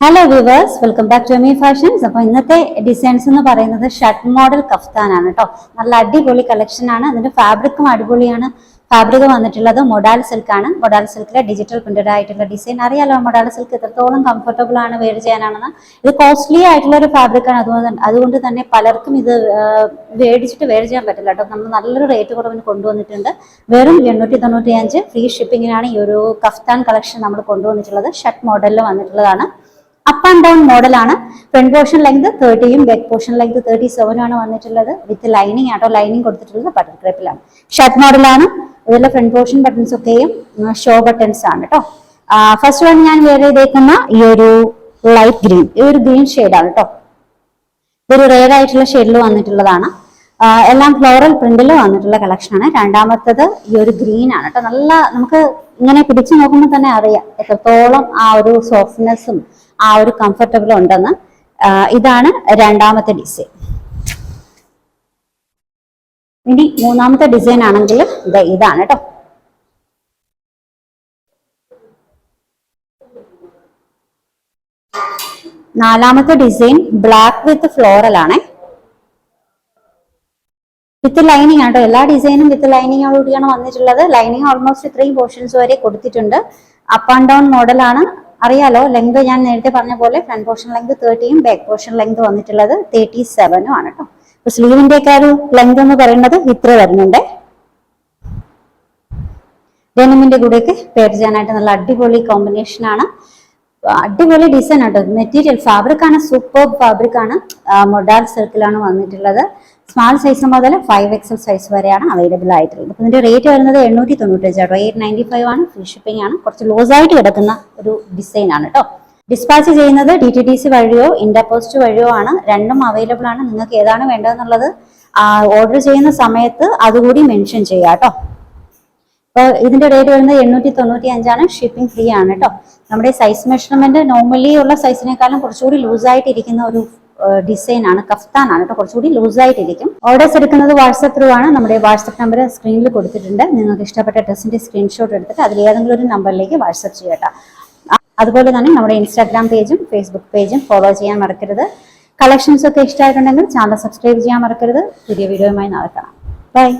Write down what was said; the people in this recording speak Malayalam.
Hello viewers welcome back to Emi fashions അപ്പോൾ ഇന്നത്തെ ഡിസൈൻസ് എന്ന് പറയുന്നത് ഷർട്ട് മോഡൽ കഫ്താനാണ് കേട്ടോ നല്ല അടിപൊളി കളക്ഷൻ ആണ്. അതിന്റെ ഫാബ്രിക്കും അടിപൊളിയാണ്. ഫാബ്രിക് വന്നിട്ടുള്ളത് മൊഡാൽ സിൽക്ക് ആണ്. മൊഡാൽ സിൽക്കിലെ ഡിജിറ്റൽ പ്രിന്റഡ് ആയിട്ടുള്ള ഡിസൈൻ അറിയാലോ മൊഡാൽ സിൽക്ക് എത്രത്തോളം കംഫർട്ടബിൾ ആണ് വെയർ ചെയ്യാനാണെന്ന്. ഇത് കോസ്റ്റ്ലി ആയിട്ടുള്ള ഒരു ഫാബ്രിക് ആണ്. അതുകൊണ്ട് അതുകൊണ്ട് തന്നെ പലർക്കും ഇത് മേടിച്ചിട്ട് വെയർ ചെയ്യാൻ പറ്റില്ല കേട്ടോ നമ്മൾ നല്ലൊരു റേറ്റ് കുറവിന് കൊണ്ടുവന്നിട്ടുണ്ട്. വെറും എണ്ണൂറ്റി തൊണ്ണൂറ്റി അഞ്ച് ഫ്രീ ഷിപ്പിങ്ങിനാണ് ഈ ഒരു കഫ്താൻ കളക്ഷൻ നമ്മൾ കൊണ്ടുവന്നിട്ടുള്ളത്. ഷർട്ട് മോഡലിൽ വന്നിട്ടുള്ളതാണ്. അപ്പ് ആൻഡ് ഡൗൺ മോഡലാണ് front portion length തേർട്ടിയും back portion length thirty seven ആണ് വന്നിട്ടുള്ളത്. വിത്ത് ലൈനിങ് ആട്ടോ ലൈനിങ് കൊടുത്തിട്ടുള്ളത് ബട്ടർ ക്രേപ്പിലാണ് ഷർട്ട് മോഡലാണ് അതുപോലെ ഫ്രണ്ട് പോർഷൻ ബട്ടൺസ് ഒക്കെയും ഷോ ബട്ടൺസ് ആണ് കേട്ടോ ഫസ്റ്റ് വൺ ഞാൻ വേറെ ചെയ്തേക്കുന്ന ഈ ഒരു ലൈറ്റ് ഗ്രീൻ ഈ ഒരു ഗ്രീൻ ഷെയ്ഡാണ് കേട്ടോ ഇതൊരു റെയർ ആയിട്ടുള്ള ഷെയ്ഡിൽ വന്നിട്ടുള്ളതാണ്. എല്ലാം ഫ്ലോറൽ പ്രിന്റിൽ വന്നിട്ടുള്ള കളക്ഷനാണ് രണ്ടാമത്തത് ഈ ഒരു ഗ്രീൻ ആണ് കേട്ടോ നല്ല നമുക്ക് ഇങ്ങനെ പിടിച്ചു നോക്കുമ്പോൾ തന്നെ അറിയാം എത്രത്തോളം ആ ഒരു സോഫ്റ്റ്നെസ്സും ആ ഒരു കംഫർട്ടബിളും ഉണ്ടെന്ന്. ഇതാണ് രണ്ടാമത്തെ ഡിസൈൻ ഇനി മൂന്നാമത്തെ ഡിസൈൻ ആണെങ്കിൽ ഇത് ഇതാണ് കേട്ടോ നാലാമത്തെ ഡിസൈൻ ബ്ലാക്ക് വിത്ത് ഫ്ലോറൽ ആണേ. വിത്ത് ലൈനിങ് ആട്ടോ എല്ലാ ഡിസൈനും വിത്ത് ലൈനിങ്ങോടുകൂടിയാണ് വന്നിട്ടുള്ളത്. ലൈനിങ് ഓൾമോസ്റ്റ് ഇത്രയും പോർഷൻസ് വരെ കൊടുത്തിട്ടുണ്ട്. അപ്പ് ആൻഡ് ഡൗൺ മോഡലാണ് അറിയാലോ ലെങ്ത് ഞാൻ നേരത്തെ പറഞ്ഞ പോലെ ഫ്രണ്ട് പോർഷൻ ലെങ്ത് തേർട്ടിയും ബാക്ക് പോർഷൻ ലെങ്ത് വന്നിട്ടുള്ളത് തേർട്ടി സെവനും ആണ് കേട്ടോ അപ്പൊ സ്ലീവിന്റെ ഒക്കെ ഒരു ലെങ്ത് എന്ന് പറയുന്നത് ഇത്ര വരുന്നുണ്ട്. ഡെനിമിന്റെ കൂടെയൊക്കെ പേർ ചെയ്യാനായിട്ട് നല്ല അടിപൊളി കോമ്പിനേഷൻ ആണ്. അടിപൊളി ഡിസൈൻ ആണ് മെറ്റീരിയൽ ഫാബ്രിക് ആണ് സൂപ്പർ ഫാബ്രിക് ആണ്. മൊഡാൽ സിൽക്കിലാണ് വന്നിട്ടുള്ളത്. സ്മാൾ സൈസ് മുതൽ ഫൈവ് എക്സൽ സൈസ് വരെയാണ് അവൈലബിൾ ആയിട്ടുള്ളത്. അപ്പൊ ഇതിന്റെ റേറ്റ് വരുന്നത് എണ്ണൂറ്റി തൊണ്ണൂറ്റഞ്ച് കേട്ടോ എയ്റ്റ് നയന്റി ഫൈവ് ആണ് ഫ്രീ ഷിപ്പിംഗ് ആണ്. കുറച്ച് ലോസ് ആയിട്ട് കിടക്കുന്ന ഒരു ഡിസൈൻ ആണ് കേട്ടോ ഡിസ്പാച്ച് ചെയ്യുന്നത് ഡി ടി ടി സി വഴിയോ ഇന്ത്യ പോസ്റ്റ് വഴിയോ ആണ്. രണ്ടും അവൈലബിൾ ആണ്. നിങ്ങൾക്ക് ഏതാണ് വേണ്ടതെന്നുള്ളത് ഓർഡർ ചെയ്യുന്ന സമയത്ത് അതുകൂടി മെൻഷൻ ചെയ്യാം കേട്ടോ അപ്പൊ ഇതിന്റെ റേറ്റ് വരുന്നത് എണ്ണൂറ്റി തൊണ്ണൂറ്റി അഞ്ചാണ് ഷിപ്പിംഗ് ഫ്രീ ആണ് കേട്ടോ നമ്മുടെ സൈസ് മെഷർമെന്റ് നോർമലി ഉള്ള സൈസിനേക്കാളും കുറച്ചുകൂടി ലൂസായിട്ട് ഇരിക്കുന്ന ഒരു ഡിസൈൻ ആണ്. കഫ്താൻ ആണ് കേട്ടോ കുറച്ചുകൂടി ലൂസായിട്ടിരിക്കും ഓർഡേഴ്സ് എടുക്കുന്നത് വാട്സപ്പ് ത്രൂ ആണ്. നമ്മുടെ വാട്സപ്പ് നമ്പർ സ്ക്രീനിൽ കൊടുത്തിട്ടുണ്ട്. നിങ്ങൾക്ക് ഇഷ്ടപ്പെട്ട ഡ്രസ്സിന്റെ സ്ക്രീൻഷോട്ട് എടുത്തിട്ട് അതിൽ ഏതെങ്കിലും ഒരു നമ്പറിലേക്ക് വാട്സപ്പ് ചെയ്യട്ടോ അതുപോലെ തന്നെ നമ്മുടെ ഇൻസ്റ്റാഗ്രാം പേജും ഫേസ്ബുക്ക് പേജും ഫോളോ ചെയ്യാൻ മറക്കരുത്. കളക്ഷൻസ് ഒക്കെ ഇഷ്ടമായിട്ടുണ്ടെങ്കിൽ ചാനൽ സബ്സ്ക്രൈബ് ചെയ്യാൻ മറക്കരുത്. പുതിയ വീഡിയോയുമായി നടക്കണം ബൈ